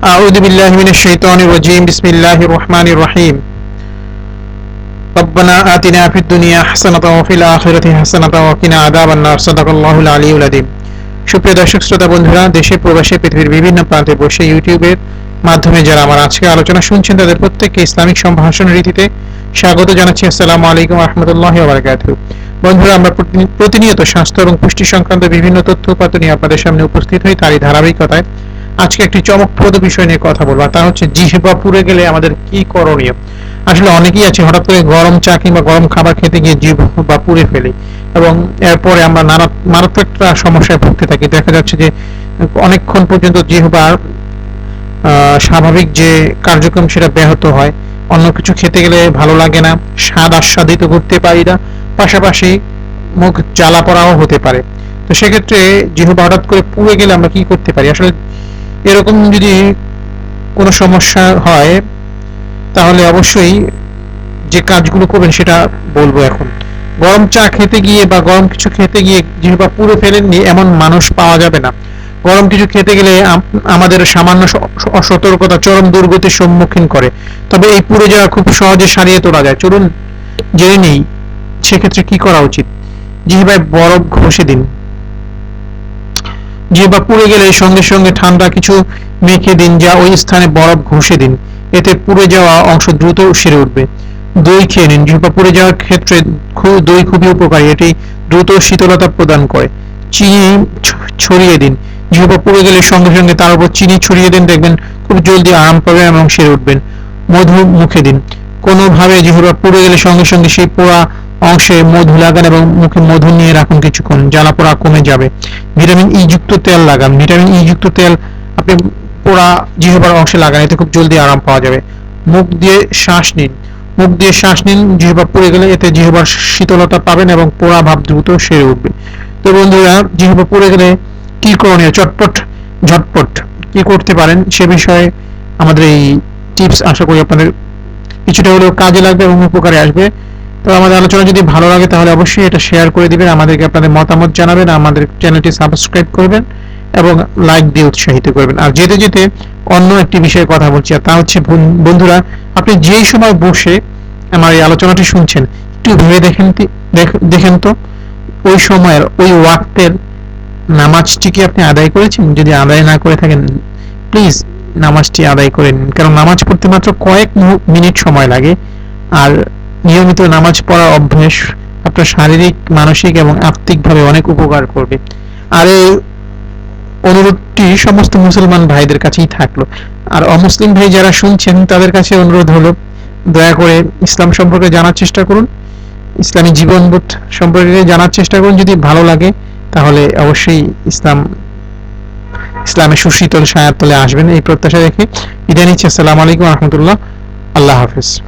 أعوذ بالله من الشيطان الرجيم بسم الله الرحمن الرحيم ربنا آتنا في الدنيا حسنة وفي الآخرة حسنة وقنا عذاب النار صدق الله العلي العظيم সুপ্রিয় দর্শক শ্রোতা বন্ধুরা দেশে প্রবাসে পৃথিবীর বিভিন্ন প্রান্তে বসে ইউটিউবের মাধ্যমে যারা আমার আজকে আলোচনা শুনছেন তাদের প্রত্যেককে ইসলামিক সম্ভাষণ রীতিতে স্বাগত জানাচ্ছি আসসালামু আলাইকুম রহমতুল্লাহ বারাকাতু বন্ধুরা আমরা প্রতিনি- প্রতিনিয়ত স্বাস্থ্য এবং পুষ্টি সংক্রান্ত বিভিন্ন তথ্য উপাত্ত নিয়ে আপনাদের সামনে উপস্থিত হই তারই ধারাবাহিকতায় আজকে একটি চমকপ্রদ বিষয় নিয়ে কথা বলব তা হচ্ছে জিহ্বা পুড়ে গেলে আমাদের কি করণীয়? আসলে অনেকেই আছে, হঠাৎ করে গরম চা কিংবা গরম খাবার খেতে গিয়ে জিহ্বা পুড়ে ফেলি এবং এরপরে আমরা নানা, মারাত্মক একটা সমস্যায় ভুগতে থাকি। দেখা যাচ্ছে যে অনেকক্ষণ পর্যন্ত জিহ্বার স্বাভাবিক যে কার্যক্রম সেটা ব্যাহত হয়। অন্য কিছু খেতে গেলে ভালো লাগে না, স্বাদ আস্বাদিত করতে পারি না, পাশাপাশি মুখ জ্বালা পড়াও হতে পারে। তো সেক্ষেত্রে জিহ্বা হঠাৎ করে পুড়ে গেলে আমরা কি করতে পারি? আসলে এরকম যদি কোনো সমস্যা হয়, তাহলে অবশ্যই যে কাজগুলো করবেন সেটা বলব এখন। গরম চা খেতে গিয়ে বা গরম কিছু খেতে গিয়ে জিহ্বা পুরো ফেলেননি, এমন মানুষ পাওয়া যাবে না। গরম কিছু খেতে গেলে আমাদের সামান্য অসতর্কতা, চরম দুর্গতির সম্মুখীন করে। তবে এই পুড়ে যাওয়া খুব সহজে সারিয়ে তোলা যায়। চলুন জেনে নেই, সেক্ষেত্রে কি করা উচিত? জিহ্বায় বরফ ঘষে দিন। জিহ্বা পুড়ে গেলে সঙ্গে সঙ্গে ঠান্ডা কিছু মেখে দিন, যা ওই স্থানে বরফ ঘষে দিন। এতে পুড়ে যাওয়া অংশ দ্রুত সেরে উঠবে। দই খেয়ে নিন। জিহ্বা পুড়ে যাওয়ার ক্ষেত্রে দই খুবই উপকারী। এটি দ্রুত শীতলতা প্রদান করে। চিনি ছড়িয়ে দিন। জিহ্বা পুড়ে গেলে সঙ্গে সঙ্গে তার উপর চিনি ছড়িয়ে দিন। দেখবেন খুব জলদি আরাম পাবেন এবং সেরে উঠবেন। মধু মুখে দিন। কোনোভাবে জিহ্বা পুড়ে গেলে সঙ্গে সঙ্গে সেই পোড়া অংশে মধু লাগান এবং মুখে মধু নিয়ে রাখুন কিছুক্ষণ। জ্বালা পোড়া কমে যাবে। ভিটামিন ই যুক্ত তেল লাগান। ভিটামিন ই যুক্ত তেল আপনি পোড়া জিহ্বার অংশে লাগান, এতে খুব জলদি আরাম পাওয়া যাবে। মুখ দিয়ে শ্বাস নিন। মুখ দিয়ে শ্বাস নিন, জিহ্বা পুড়ে গেলে এতে জিহ্বার শীতলতা পাবেন এবং পোড়া ভাব দ্রুত সেরে উঠবে। তো বন্ধুরা, জিহ্বা পুড়ে গেলে কি করণীয়? চটপট, ঝটপট কি করতে পারেন সে বিষয়ে আমাদের এই টিপস আশা করি আপনাদের কিছুটা হলেও কাজে লাগবে এবং উপকারে আসবে। তো আমাদের আলোচনা যদি ভালো লাগে, তাহলে অবশ্যই এটা শেয়ার করে দিবেন, আমাদেরকে আপনাদের মতামত জানাবেন, আমাদের চ্যানেলটি সাবস্ক্রাইব করবেন এবং লাইক দিয়ে উৎসাহিত করবেন। আর যেতে যেতে অন্য একটি বিষয়ে কথা বলছি, আর তা হচ্ছে বন- বন্ধুরা, আপনি যেই সময় বসে আমার এই আলোচনাটি শুনছেন, একটু ভেবে দেখেন দেখেন তো, ওই সময়ের, ওই ওয়াক্তের নামাজটি কি আপনি আদায় করেছেন? যদি আদায় না করে থাকেন প্লিজ নামাজটি আদায় করে নিন কারণ নামাজ পড়তে মাত্র কয়েক মিনিট সময় লাগে, আর নিয়মিত নামাজ পড়ার অভ্যাস আপনার শারীরিক, মানসিক এবং আত্মিকভাবে অনেক উপকার করবে। আর এই অনুরোধটি সমস্ত মুসলমান ভাইদের কাছেই থাকল। আর অমুসলিম ভাই যারা শুনছেন, তাদের কাছে অনুরোধ হলো, দয়া করে ইসলাম সম্পর্কে জানার চেষ্টা করুন। ইসলামী জীবনবোধ সম্পর্কে জানার চেষ্টা করুন। যদি ভালো লাগে, তাহলে অবশ্যই ইসলাম, ইসলামের সুশীতল সায়াতলে আসবেন এই প্রত্যাশা রেখে। বিদায় আসসালামু আলাইকুম রহমতুল্লাহ। আল্লাহ হাফিজ।